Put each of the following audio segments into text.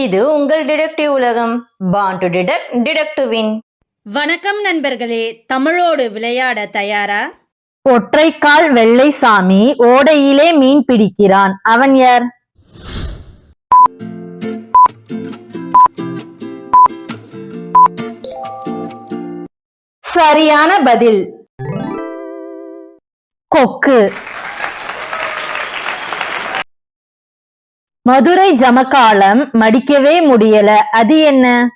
இது உங்கள் டிடெக்டிவ் உலகம். Born to detect detect to win வணக்கம் நண்பர்களே தமிழோடு விளையாட தயாரா? ஒற்றைக்கால் வெள்ளைசாமி ஓடையிலே மீன் பிடிக்கிறான். அவன் யார்? சரியான பதில். கொக்கு. மதுரை ஜமக்காலம் மடிக்கவே முடியல. அது என்ன?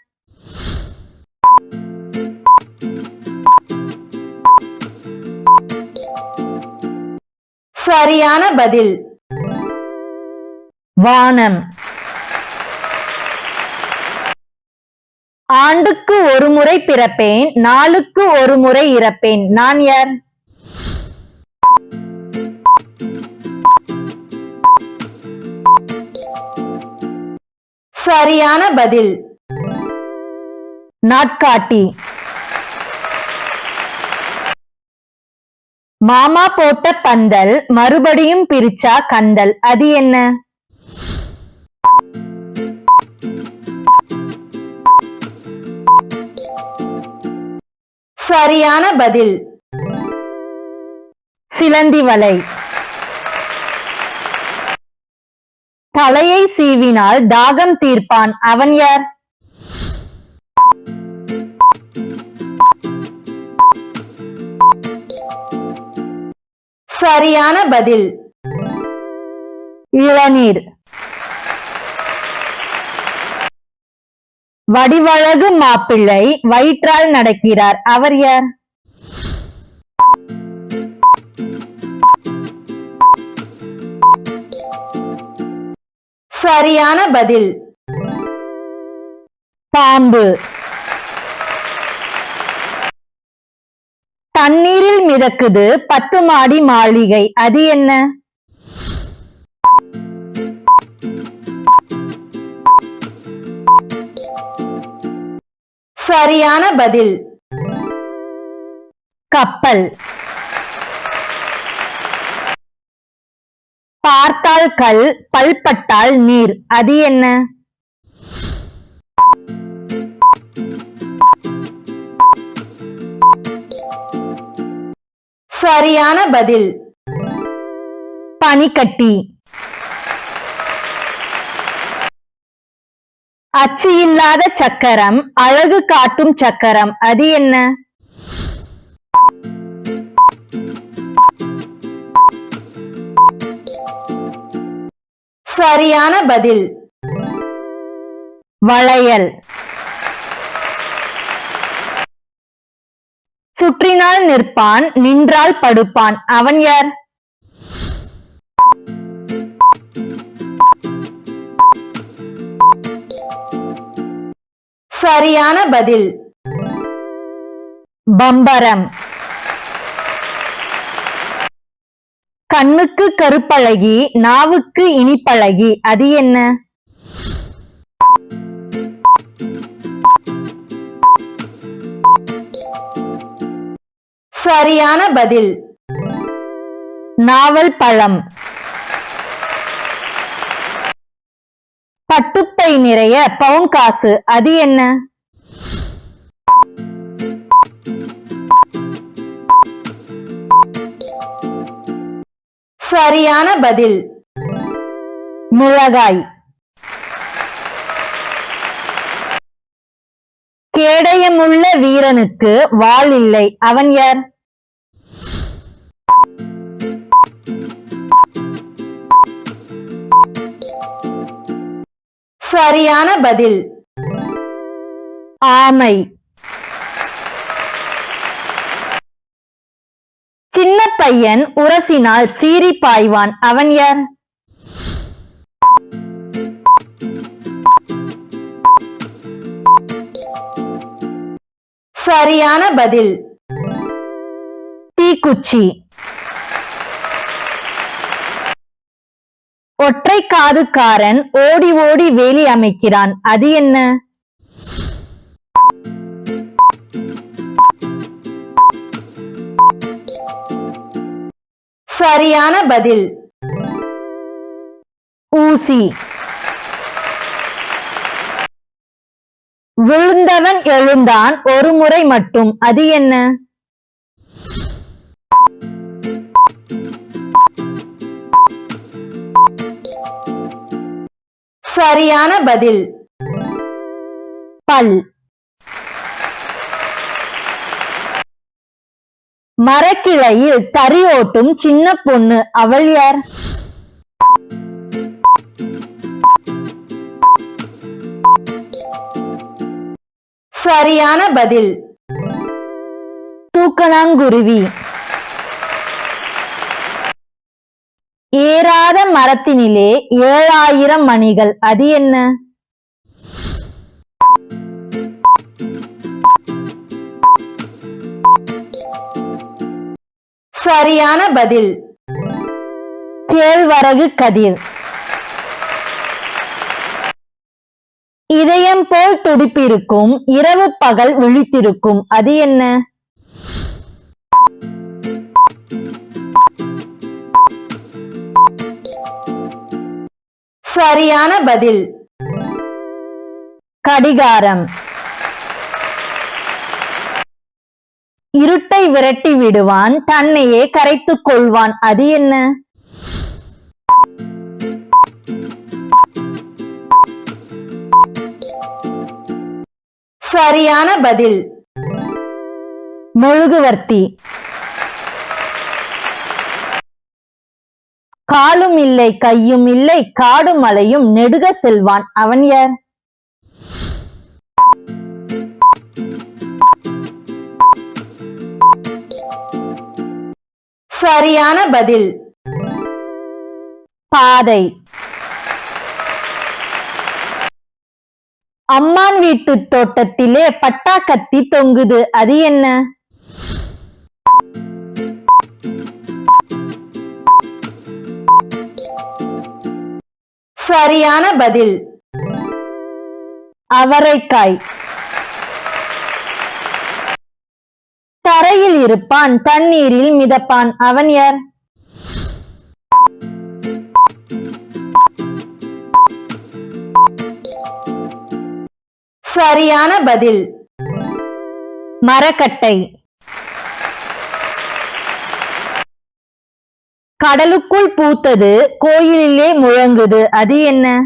சரியான பதில். வானம். ஆண்டுக்கு ஒரு முறை பிறப்பேன் நாளுக்கு ஒரு முறை இறப்பேன். நான் யார்? சரியான பதில். நாட்காட்டி. மாமா போட்ட பந்தல் மறுபடியும் பிரிச்சா கந்தல். அது என்ன? சரியான பதில். சிலந்தி வலை. தலையை சீவினால் தாகம் தீர்ப்பான். அவன் யார்? சரியான பதில். இளநீர். வடிவழகு மாப்பிள்ளை வயிற்றால் நடக்கிறார். அவர் யார்? சரியான பதில். பாம்பு. தண்ணீரில் மிதக்குது பத்து மாடி மாளிகை. அது என்ன? சரியான பதில். கப்பல். பார்த்தால் கல் பல்பட்டால் நீர். அது என்ன? சரியான பதில். பனிக்கட்டி. அச்சு இல்லாத சக்கரம் அழகு காட்டும் சக்கரம். அது என்ன? சரியான பதில். வளையல். சுற்றினால் நிற்பான் நின்றால் படுப்பான். அவன் யார்? சரியான பதில். பம்பரம். கண்ணுக்கு கருப்பழகி நாவுக்கு இனிப்பழகி. அது என்ன? சரியான பதில். நாவல் பழம். பட்டுப்பை நிறைய பவுன் காசு. அது என்ன? சரியான பதில். முழகாய் கேடயமுள்ள வீரனுக்கு வாள் இல்லை. அவன் யார்? சரியான பதில். ஆமை சின்ன பையன் உரசினால் சீறி பாய்வான் அவன் யார்? சரியான பதில். தீக்குச்சி. ஒற்றை காதுக்காரன் ஓடி ஓடி வேலி அமைக்கிறான். அது என்ன? சரியான பதில். ஊசி. விழுந்தவன் எழுந்தான் ஒரு முறை மட்டும். அது என்ன? சரியான பதில். பல். மரக்கிளையில் தறி ஓட்டும் சின்ன பொண்ணு அவள் யார்? சரியான பதில். தூக்கணாங்குருவி. ஏறாத மரத்தினிலே ஏழாயிரம் மணிகள். அது என்ன? சரியான பதில். கேழ்வரகு கதிர். இதயம் போல் துடிப்பிருக்கும் இரவு பகல் விழித்திருக்கும் அது என்ன? சரியான பதில். கடிகாரம். இருட்டை விரட்டி விடுவான் தன்னையே கரைத்துக் கொள்வான். அது என்ன? சரியான பதில். மெழுகுவர்த்தி. காலும் இல்லை கையும் இல்லை காடும் மலையும் நெடுக செல்வான். அவன் யார்? சரியான பதில். பாதை. அம்மான் வீட்டு தோட்டத்திலே பட்டாக்கத்தி தொங்குது. அது என்ன? சரியான பதில். அவரைக்காய். தரையில் இருப்பான் தண்ணீரில் மிதப்பான். அவன் யார்? சரியான பதில். மரக்கட்டை. கடலுக்குள் பூத்தது கோயிலிலே முழங்குது. அது என்ன?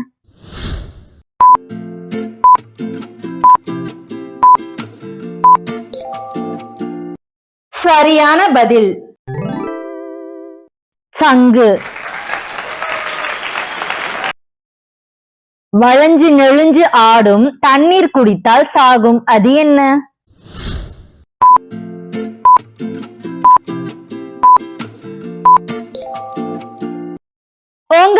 சரியான பதில். சங்கு. வளைஞ்சு நெளிஞ்சு ஆடும் தண்ணீர் குடித்தால் சாகும். அது என்ன?